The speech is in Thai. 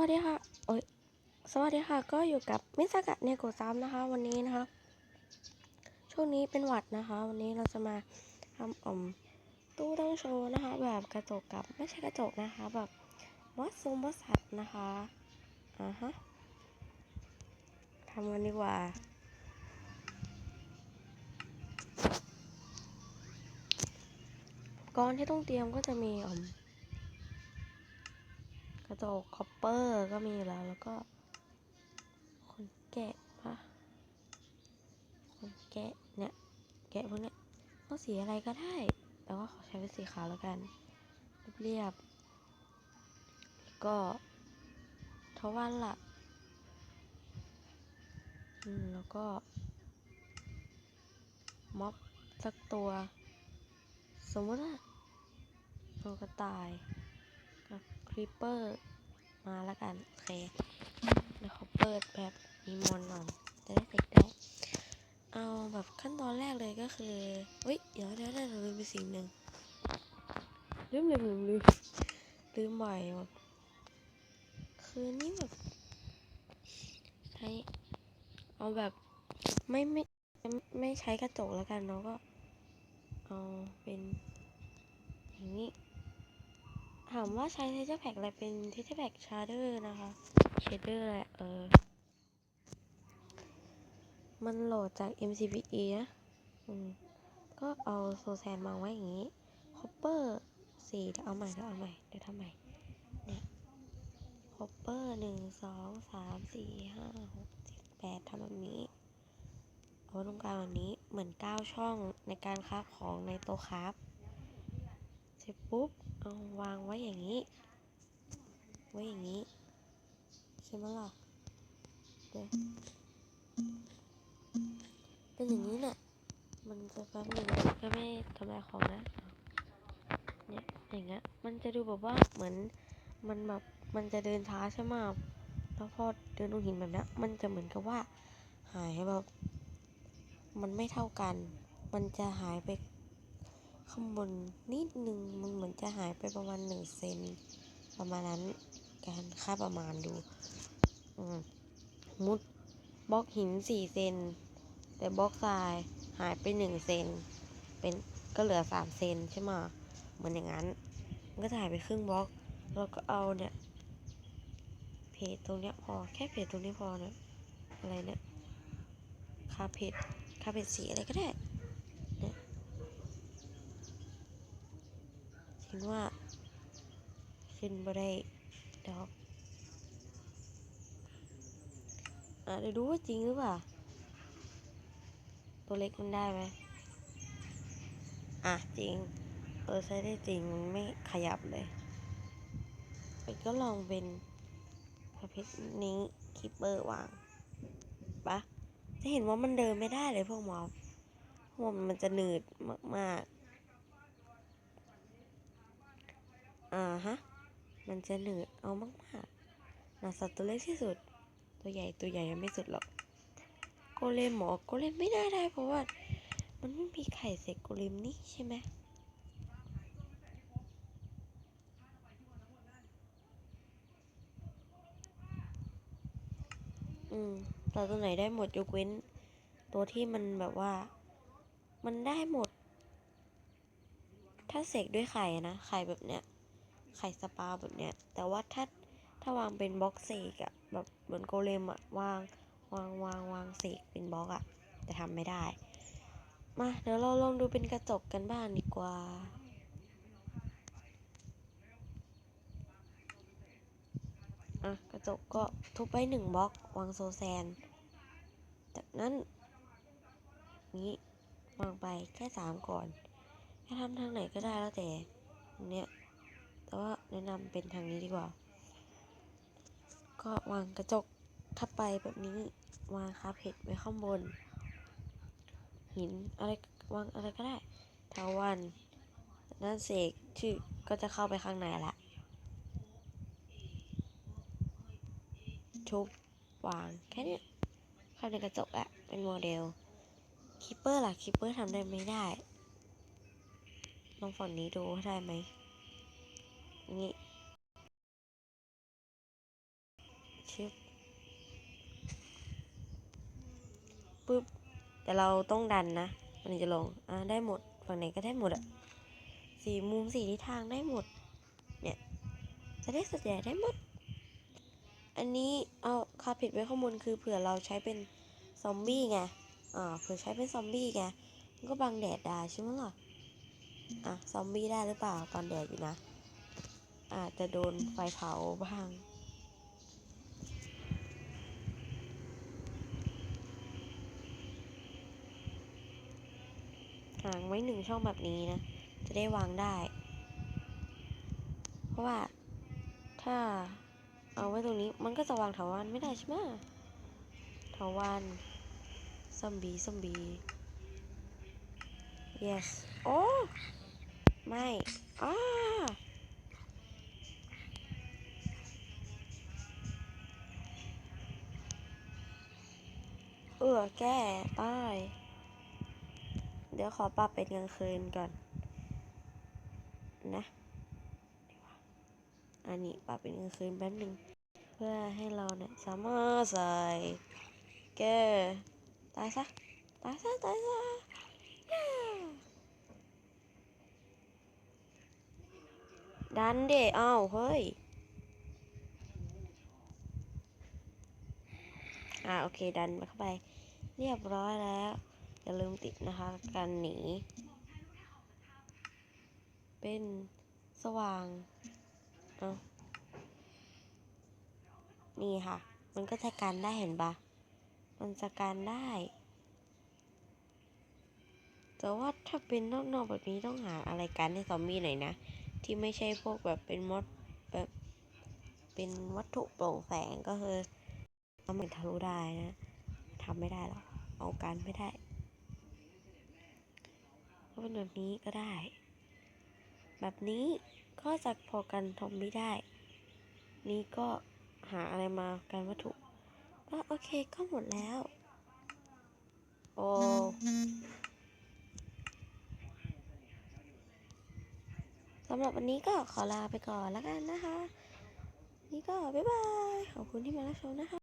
วัสดีค่ะโอ้ยสวัสดีค่ะ ก็อยู่กับมิสกะเนโกซามนะคะ วันนี้นะคะ ช่วงนี้เป็นหวัดนะคะ วันนี้เราจะมาทำอมตู้ตั้งโชว์นะคะ แบบกระจกกับไม่ใช่กระจกนะคะ แบบวัดทรงวัดสัตว์นะคะอ่าฮะทำกันดีกว่าก่อนที่ต้องเตรียมก็จะมีอม ระจกคอปเปอร์ก็มีอยู่แล้ว แล้วก็ขนแกะปะขนแกะเนี่ย แกะพวกเนี้ยก็สีอะไรก็ได้ แต่ว่าขอใช้เป็นสีขาวแล้วกันเรียบๆก็ทวันละอืมแล้วก็ ม็อบสักตัว สมมติว่าตัวกระต่ายกับ รีปเปอร์มาแล้วกัน โอเคเดี๋ยวเขาเปิดแบบมีมอนก่อนจะได้เสร็จได้ เอาแบบขั้นตอนแรกเลยก็คือเฮ้ย เดี๋ยวเดี๋ยวเราลืมไปสิ่งหนึ่งลืมลืมลืมลืมลืมบ่อยแบบคือนี่แบบใช้เอาแบบไม่ไม่ไม่ใช้กระจกแล้วกันเนาะก็เอาเป็นอย่างนี้ามว่าใช้เทเจอร์แพ็กอะไรเป็นเทเจอร์แพ็กชาร์เดอร์นะคะเชดเดอร์แหละเออ มันโหลดจาก MCPE นะอืมก็เอาโซแซนมาไว้อย่างนี้คอปเปอร์สี่เดี๋ยวเอาใหม่เดี๋ยวเอาใหม่เดี๋ยวทำใหม่เนี่ยคอปเปอร์หนึ่งสองสามสี่ห้าหกเจ็ดแปดทำแบบนี้ เอาไว้ตรงกลางแบบนี้เหมือนเก้าช่องในการคราฟของในโต๊ะคราฟเสร็จปุ๊บ เอาวางไว้อย่างนี้ ไว้อย่างนี้ ใช่ไหมล่ะเดี๋ยวเป็นอย่างนี้เนี่ยมันจะแป๊บหนึงก็ไม่ทำลายของนะ เนี่ยอย่างเงี้ย มันจะดูแบบว่าเหมือนมันแบบมันจะเดินช้าใช่ไหมแล้วพอเดินลงหินแบบนี้มันจะเหมือนกับว่า หายแบบ มันไม่เท่ากัน มันจะหายไป ข้างบนนิดนึงมันเหมือนจะหายไปประมาณหนึ่งเซนประมาณนั้นการค่าประมาณดูอมุดบล็อกหินสี่เซนแต่บล็อกทรายหายไปหนึ่งเซนเป็นก็เหลือสามเซนใช่ไหมเหมือนอย่างนั้นมันก็จะหายไปครึ่งบล็อกแล้วก็เอาเนี่ย เพจตรงเนี้ยพอแค่เพจตรงนี้พอนะอะไรเนี่ยคาเพจคาเพจสีอะไรก็ได้ คิดว่า ขึ้นบ่ได้ดอกอะเดี๋ยวดูว่าจริงหรือเปล่า ตัวเล็กมันได้ไหมอะจริง เออใช้ได้จริงมันไม่ขยับเลยไปก็ลองเป็นประเภทนี้คิปเปอร์วางปะจะเห็นว่ามันเดินไม่ได้เลยพวกหมอพวกมันจะหนืดมากๆ อ่าฮะ มันจะหนืดเอามากๆนะสัตว์ตัวเล็กที่สุด ตัวใหญ่ตัวใหญ่ยังไม่สุดหรอกโกเลมหมอโกเลมไม่ได้ได้เพราะว่า มันไม่มีไข่เสกโกเลมนี่ใช่ไหมอืมแต่ตัวไหนได้หมดยกเว้น ตัวที่มันแบบว่า มันได้หมด ถ้าเสกด้วยไข่นะ ไข่แบบเนี้ย ไข่สปาแบบเนี้ย แต่ว่าถ้าถ้าวางเป็นบล็อกเสกอะแบบเหมือนโกเลมอะวางวางวางวางเสกเป็นบล็อกอะแต่ทำไม่ได้ มาเดี๋ยวเราลองดูเป็นกระจกกันบ้างดีกว่าอะกระจกก็ทุบไว้หนึ่งบล็อกวางโซแซน จากนั้น นี้วางไปแค่สามก่อนจะทำทางไหนก็ได้แล้วแต่เนี้ย แต่ว่าแนะนำเป็นทางนี้ดีกว่า ก็วางกระจกทับไปแบบนี้วางคาเพดไว้ข้างบน หินอะไรวางอะไรก็ได้ทาวันนั่นเสกชื่อก็จะเข้าไปข้างในละชุบวางแค่นี้เข้าในกระจกอะเป็นโมเดลคิปเปอร์ล่ะคิปเปอร์ทำได้ไม่ได้ ลองฝั่งนี้ดูได้ไหม นี่ชึบปึ๊บแต่เราต้องดันนะ มันจะลง อ่าได้หมด ฝั่งไหนก็ได้หมดอะสี่มุมสี่ทิศทางได้หมด เนี่ยจะได้สุดใหญ่ได้หมด อันนี้เอาคาผิดไว้ข้างบนคือเผื่อเราใช้เป็นซอมบี้ไง อ่า เผื่อใช้เป็นซอมบี้ไง มันก็บังแดดได้ใช่ไหมล่ะ อะ ซอมบี้ได้หรือเปล่าตอนแดดอยู่นะ อาจจะโดนไฟเผาบ้างหางไว้หนึ่งช่องแบบนี้นะ จะได้วางได้ เพราะว่าถ้าเอาไว้ตรงนี้มันก็จะวางถาวรไม่ได้ใช่ไหมถาวรซอมบี้ซอมบี้ yes โอ้ ไม่อ้า อแก้ตายเดี๋ยวขอปรับเป็นกลางคืนก่อน นะ อันนี้ปรับเป็นกลางคืนแป๊บหนึ่งเพื่อให้เราเนี่ยสามารถใส่แก้ตายซะ ตายซะ ตายซะดันเดเอ้าเฮ้ย อ่าโอเค ดันเข้าไป เรียบร้อยแล้ว อย่าลืมติดนะคะการหนี เป็นสว่างเอานี่ค่ะ มันก็จะการได้เห็นปะมันจะการได้ แต่ว่าถ้าเป็นนอกๆแบบนี้ต้องหาอะไรกันให้ซอมบี้หน่อยนะ ที่ไม่ใช่พวกแบบเป็นมดแบบเป็นวัตถุโปร่งแสงก็คือทำให้ทะลุได้นะ ทำไม่ได้หรอกเอาการไม่ได้ก็เป็นแบบนี้ก็ได้ แบบนี้ก็จะพอกันทอมไม่ได้ นี่ก็หาอะไรมากันวัตถุก็โอเคก็หมดแล้ว โอ้สำหรับวันนี้ก็ขอลาไปก่อนแล้วกันนะคะ นี่ก็บ๊ายบาย ขอบคุณที่มารับชมนะคะ